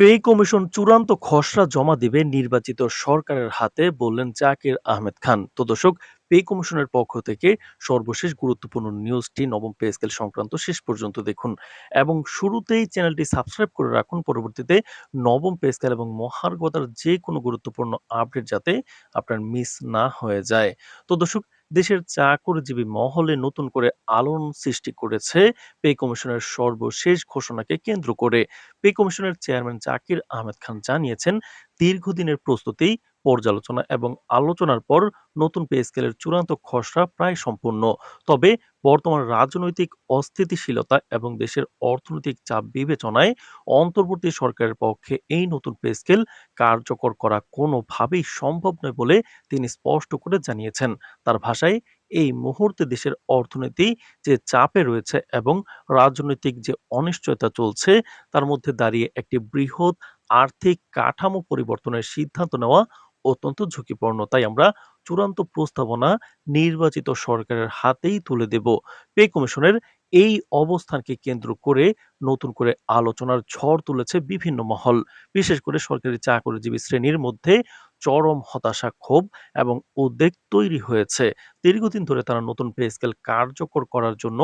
Pay commission চূড়ান্ত খসড়া জমা দেবে নির্বাচিত সরকারের হাতে বললেন জাকির আহমেদ খান। তো দর্শক, পে কমিশনের পক্ষ থেকে সর্বশেষ গুরুত্বপূর্ণ নিউজটি নবম পে স্কেল সংক্রান্ত শেষ পর্যন্ত দেখুন এবং শুরুতেই চ্যানেলটি সাবস্ক্রাইব করে রাখুন। পরবর্তীতে নবম পে স্কেল এবং মহার্গতার যে কোনো গুরুত্বপূর্ণ আপডেট যাতে আপনার মিস না হয়ে যায়। তো দর্শক দেশের চাকরিজীবী মহলে নতুন করে আলোড়ন সৃষ্টি করেছে পে কমিশনের সর্বশেষ ঘোষণাকে কেন্দ্র করে। পে কমিশনের চেয়ারম্যান জাকির আহমেদ খান জানিয়েছেন, দীর্ঘদিনের প্রস্তুতি পর্যালোচনা এবং আলোচনার পর নতুন পে স্কেলের চূড়ান্ত খসড়া প্রায় সম্পূর্ণ। তবে বর্তমান রাজনৈতিক অস্থিতিশীলতা এবং দেশের অর্থনৈতিক চাপ বিবেচনায় অন্তর্বর্তী সরকারের পক্ষে এই নতুন পে স্কেল কার্যকর করা কোনোভাবেই সম্ভব নয় বলে তিনি স্পষ্ট করে জানিয়েছেন। তার ভাষায়, এই মুহূর্তে দেশের অর্থনীতি যে চাপে রয়েছে এবং রাজনৈতিক যে অনিশ্চয়তা চলছে, তার মধ্যে দাঁড়িয়ে একটি বৃহৎ আর্থিক কাঠামো পরিবর্তনের সিদ্ধান্ত নেওয়া অত্যন্ত ঝুঁকিপূর্ণ। তাই আমরা চূড়ান্ত প্রস্তাবনা নির্বাচিত সরকারের হাতেই তুলে দেব। পে কমিশনের এই অবস্থানকে কেন্দ্র করে নতুন করে আলোচনার ঝড় তুলেছে বিভিন্ন মহল। বিশেষ করে সরকারি চাকরিজীবী শ্রেণির মধ্যে চরম হতাশা ক্ষোভ এবং উদ্বেগ তৈরি হয়েছে। দীর্ঘদিন ধরে তারা নতুন পে স্কেল কার্যকর করার জন্য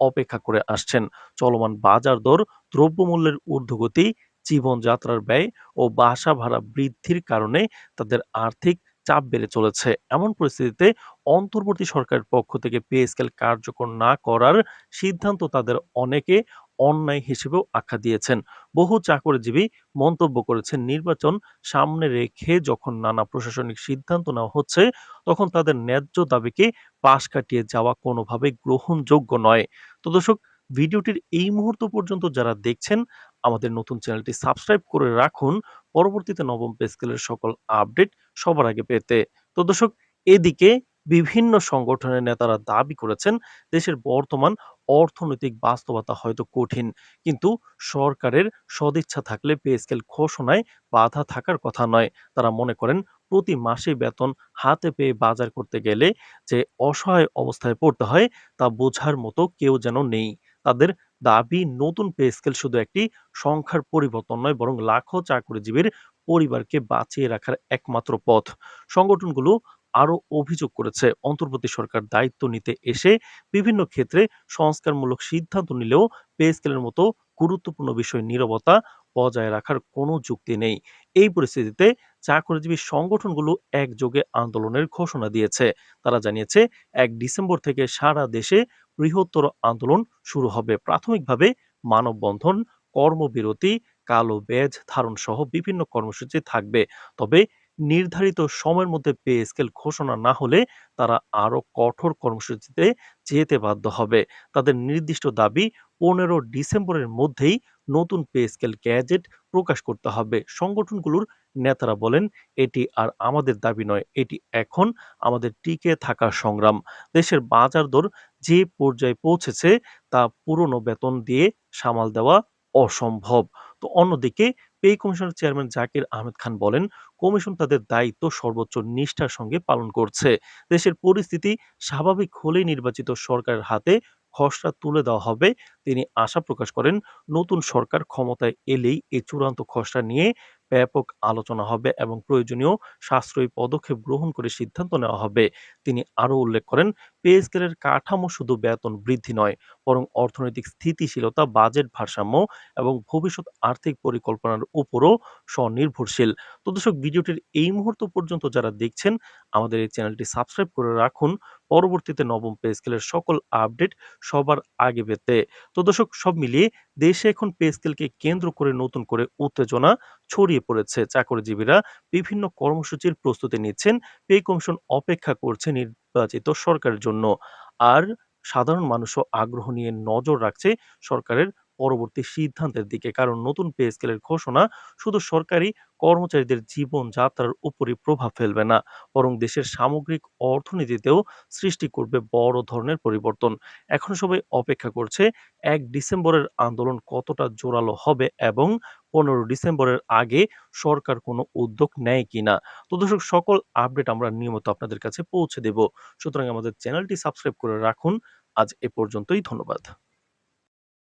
অপেক্ষা করে আসছেন। চলমান বাজার দর দ্রব্যমূল্যের ঊর্ধ্বগতি জীবনযাত্রার ব্যয় ও বাসা ভাড়া বৃদ্ধির কারণে তাদের আর্থিক চাপ বেড়ে চলেছে। এমন পরিস্থিতিতে অন্তর্বর্তী সরকারের পক্ষ থেকে পে স্কেল কার্যকর না করার সিদ্ধান্ত তাদের অনেকে অন্যায় হিসেবেও আখ্যা দিয়েছেন। বহু চাকরিজীবী মন্তব্য করেছেন, নির্বাচন সামনে রেখে যখন নানা প্রশাসনিক সিদ্ধান্ত নেওয়া হচ্ছে, তখন তাদের ন্যায্য দাবিকে পাশ কাটিয়ে যাওয়া কোনোভাবে গ্রহণযোগ্য নয়। তো দর্শক, ভিডিওটির এই মুহূর্ত পর্যন্ত যারা দেখছেন আমাদের নতুন চ্যানেলটি সাবস্ক্রাইব করে রাখুন। পরবর্তীতে নবম পে স্কেলের সকল আপডেট সবার আগে পেতে। তো দর্শক, এদিকে বিভিন্ন সংগঠনের নেতারা দাবি করেছেন, দেশের বর্তমান অর্থনৈতিক বাস্তবতা হয়তো কঠিন, কিন্তু সরকারের সদিচ্ছা থাকলে পে স্কেল ঘোষণায় বাধা থাকার কথা নয়। তারা মনে করেন, প্রতি মাসে বেতন হাতে পেয়ে বাজার করতে গেলে যে অসহায় অবস্থায় পড়তে হয়, তা বোঝার মতো কেউ যেন নেই। তাদের দাবি, নতুন পে স্কেল শুধু একটি সংখ্যার পরিবর্তন নয়, বরং লাখো চাকরিজীবীর পরিবারকে বাঁচিয়ে রাখার একমাত্র পথ। সংগঠনগুলো আরও অভিযোগ করেছে, অন্তর্বর্তী সরকার দায়িত্ব নিতে এসে বিভিন্ন ক্ষেত্রে সংস্কারমূলক সিদ্ধান্ত নিলেও পে স্কেলের মতো গুরুত্বপূর্ণ বিষয় নিরবতা বজায় রাখার কোনো যুক্তি নেই। এই পরিস্থিতিতে চাকরিজীবী সংগঠনগুলো একযোগে আন্দোলনের ঘোষণা দিয়েছে। তারা জানিয়েছে, এক ডিসেম্বর থেকে সারা দেশে বৃহত্তর আন্দোলন শুরু হবে। প্রাথমিকভাবে মানববন্ধন, কর্মবিরতি, কালো ব্যাজ ধারণ সহ বিভিন্ন কর্মসূচি থাকবে। তবে নির্ধারিত সময়ের মধ্যে পে স্কেল ঘোষণা না হলে তারা আরও কঠোর কর্মসূচিতে যেতে বাধ্য হবে। তাদের নির্দিষ্ট দাবি পনেরো ডিসেম্বরের মধ্যেই নতুন পে স্কেল গ্যাজেট প্রকাশ করতে হবে। সংগঠনগুলোর নেতারা বলেন, এটি আর আমাদের দাবি নয়, এটি এখন আমাদের টিকে থাকার সংগ্রাম। দেশের বাজার দর যে পর্যায়ে পৌঁছেছে, তা পুরনো বেতন দিয়ে সামাল দেওয়া অসম্ভব। তো অন্যদিকে পে কমিশনের চেয়ারম্যান জাকির আহমেদ খান বলেন, কমিশন তাদের দায়িত্ব সর্বোচ্চ নিষ্ঠার সঙ্গে পালন করছে। দেশের পরিস্থিতি স্বাভাবিক হলেই নির্বাচিত সরকারের হাতে খসড়া তুলে দেওয়া হবে। তিনি আশা প্রকাশ করেন, নতুন সরকার ক্ষমতায় এলেই এ চূড়ান্ত খসড়া নিয়ে ব্যাপক আলোচনা হবে এবং প্রয়োজনীয় সাশ্রয়ী পদক্ষেপ গ্রহণ করে সিদ্ধান্ত নেওয়া হবে। তিনি আরও উল্লেখ করেন পে স্কেলের কাঠামো শুধু বেতন বৃদ্ধি নয়, বরং অর্থনৈতিক স্থিতিশীলতা, বাজেট ভারসাম্য এবং ভবিষ্যৎ আর্থিক পরিকল্পনার উপরও স্বনির্ভরশীল। তো দর্শক, ভিডিওটির এই মুহূর্ত পর্যন্ত যারা দেখছেন, আমাদের এই চ্যানেলটি সাবস্ক্রাইব করে রাখুন। পরবর্তীতে নবম পে স্কেলের সকল আপডেট সবার আগে পেতে। তো দর্শক, সব মিলিয়ে দেশে এখন পে স্কেলকে কেন্দ্র করে নতুন করে উত্তেজনা ছড়িয়ে পড়েছে। চাকরিজীবীরা বিভিন্ন কর্মসূচির প্রস্তুতি নিচ্ছেন, পে কমিশন অপেক্ষা করছে নির্বাচিত সরকারের জন্য। আর সাধারণ মানুষও আগ্রহ নিয়ে নজর রাখছে সরকারের পরবর্তী সিদ্ধান্তের দিকে। কারণ নতুন পে স্কেলের ঘোষণা শুধু সরকারি কর্মচারীদের জীবনযাত্রার উপরই প্রভাব ফেলবে না, বরং দেশের সামগ্রিক অর্থনীতিতেও সৃষ্টি করবে বড় ধরনের পরিবর্তন। এখন সবাই অপেক্ষা করছে এক ডিসেম্বরের আন্দোলন কতটা জোরালো হবে এবং পনেরো ডিসেম্বরের আগে সরকার কোনো উদ্যোগ নেয় কিনা। তো দর্শক, সকল আপডেট আমরা নিয়মিত আপনাদের কাছে পৌঁছে দেব। সুতরাং আমাদের চ্যানেলটি সাবস্ক্রাইব করে রাখুন। আজ এ পর্যন্তই, ধন্যবাদ।